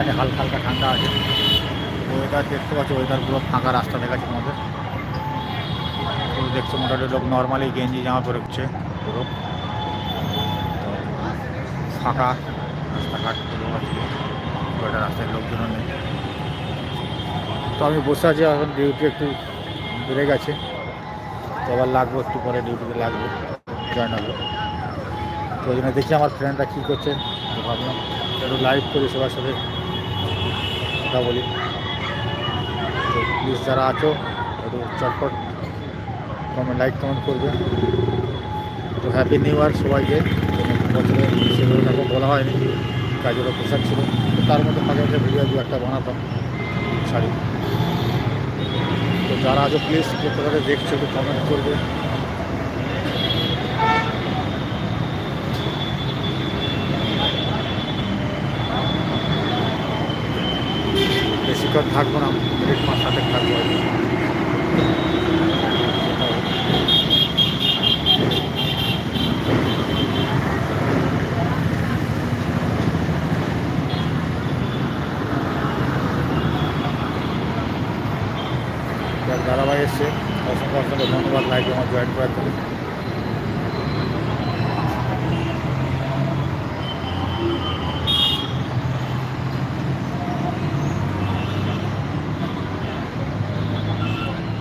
এখানে হালকা হালকা ঠান্ডা আছে। ওয়েদার দেখতে পাচ্ছি ওয়েদার পুরো ফাঁকা রাস্তা দেখাচ্ছে আমাদের দেখছ, মোটামুটি লোক নর্মালি গেঞ্জি, জামা পরে উঠছে পুরো। ফাঁকা রাস্তাঘাট ওয়েদার রাস্তায় লোকজনও নেই। তো আমি বসে আছি, এখন ডিউটি একটু বেড়ে গেছে। তো আবার লাগবো একটু পরে ডিউটিতে লাগবো। জয়েন হব। তো ওই জন্য দেখি আমার ফ্রেন্ডরা কী করছে। ভাবলাম একটু লাইভ করি সবার সাথে। কথা বলি। তো প্লিজ যারা আছো একটু চটপট কমেন্ট লাইক কমেন্ট করবে। তো হ্যাপি নিউ ইয়ার সবাইকে। বছরে সেগুলো এখন বলা হয়নি কাজেরও পোশাক ছিল। তার মধ্যে মাঝে মাঝে ভিডিও দু একটা বানাতাম শাড়ি। তো যারা আছো প্লিজ যে কোথাও দেখছ, একটু কমেন্ট করবে। বেশিক্ষণ থাকব না মিনিট পাঁচ সাথে থাকব। দাদাভাই এসছে, অসংখ্য অসংখ্য ধন্যবাদ, লাইক আমার জয়েন করার জন্য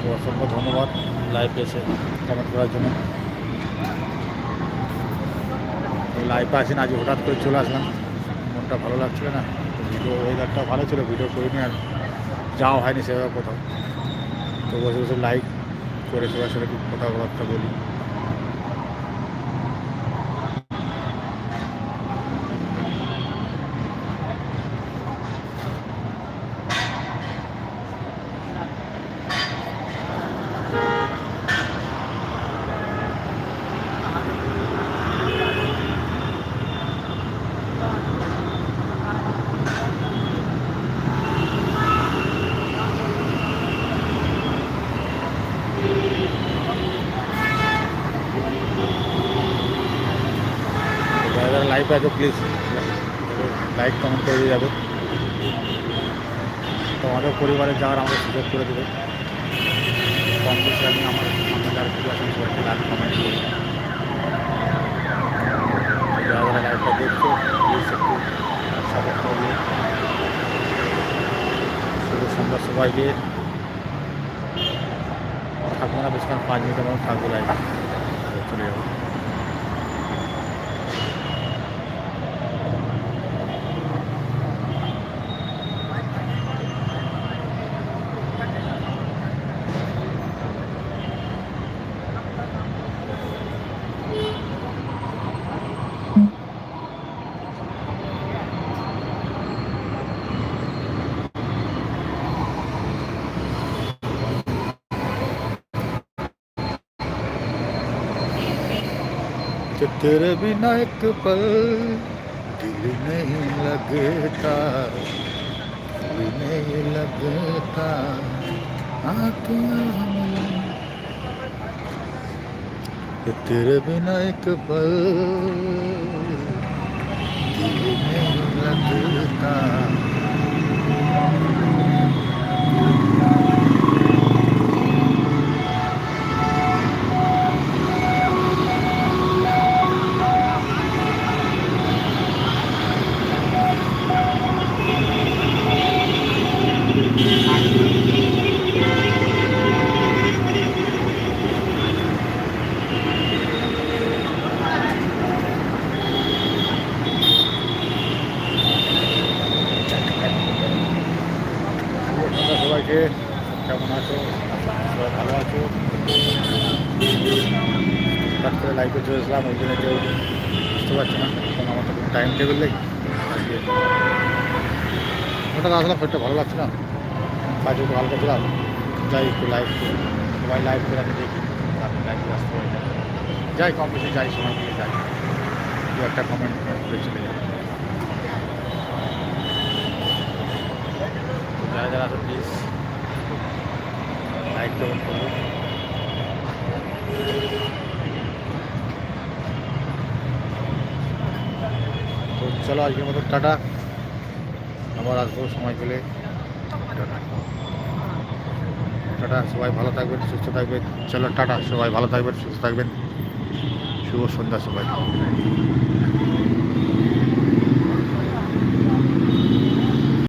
তো অসংখ্য ধন্যবাদ লাইভ এসে কমেন্ট করার জন্য। লাইভে আসেন আজ হঠাৎ করে চলে আসলাম। মনটা ভালো লাগছিল না ভিডিও ওয়েদারটা ভালো ছিল ভিডিও করিনি আর যাওয়া হয়নি সেভাবে কোথাও। তো বসে বসে লাইক করে সবার সাথে কথাবার্তা বলি। লাইভে আছে প্লিজ লাইক কমেন্ট করে দিয়ে যাবে। তো আমাদের পরিবারের যাওয়ার আমাদের সুযোগ করে দেবে কম বেশি আমি আমার আমরা যারা কিছু আছেন সবাইকে লাইক কমেন্ট করি যারা যারা দেখছ প্লিজ একটু সাপোর্ট করবে শুভ সন্ধ্যা সবাইকে। থাকব না, বেশিক্ষণ পাঁচ মিনিটের মতো থাকব লাইভে চলে যাব। कि तेरे बिना एक पल दिल नहीं लगता, दिल नहीं लगता। कि तेरे बिना एक पल दिल नहीं लगता। তোমরা সবাইকে কেমন আছো? সবাই ভালো আছো? হঠাৎ লাইভে চলে এসলাম ওই জন্য কেউ বুঝতে পারছি না, এখন আমার তো টাইম টেবিল নেই। হঠাৎ আসলাম, শরীরটা ভালো লাগছে না। কাজে একটু হালকা ছিলাম, যাই একটু লাইভ সবাই লাইভ করে আমি দেখি আপনি লাইভে আসতে পারি। যাই কম বেশি যাই, সময় দিয়ে যাই। দু একটা কমেন্ট করে চলে যাই। যারা আছে প্লিজ লাইক কমেন্ট করব তো চলো আজকের মতো টাটা। আবার আসব সময় পেলে। টাটা, সবাই ভালো থাকবেন, সুস্থ থাকবেন। চলো টাটা, সবাই ভালো থাকবেন, সুস্থ থাকবেন। শুভ সন্ধ্যা সবাই।